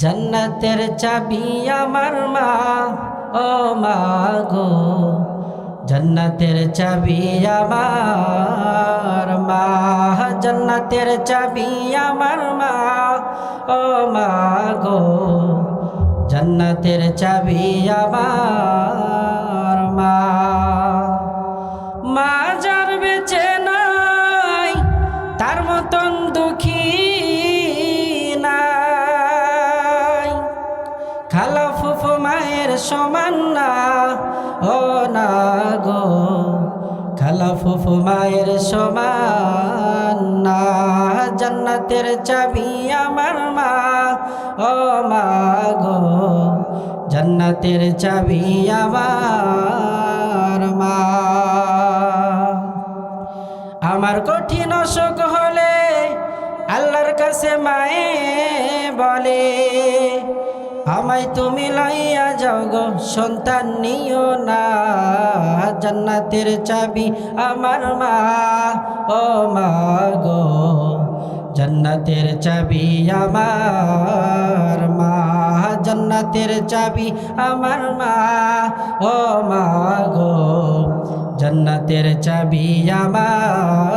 জন্নতের চাবি আমার মা ও মা গো জন্নতের চাবি আমার মা জন্নতের চাবি আমার মা ও মা গো জন্নতের চাবি আমার খালা ফুফু মায়ের সমান না, ও না গো। খালা ফুফু মায়ের সমান না, জান্নাতের চাবি আমার মা, ও মা গো। জান্নাতের চাবি আমার মা। আমার কঠিন অসুখ হলে আল্লাহর কাছে মায়ে বলে আমায় তুমি লইয়া যাও গো, সন্তান নিও না। জান্নাতের চাবি আমার মা, ও মা গো। জান্নাতের চাবি আমার মা, জান্নাতের চাবি আমার মা, ও মা গো। জান্নাতের চাবি আমার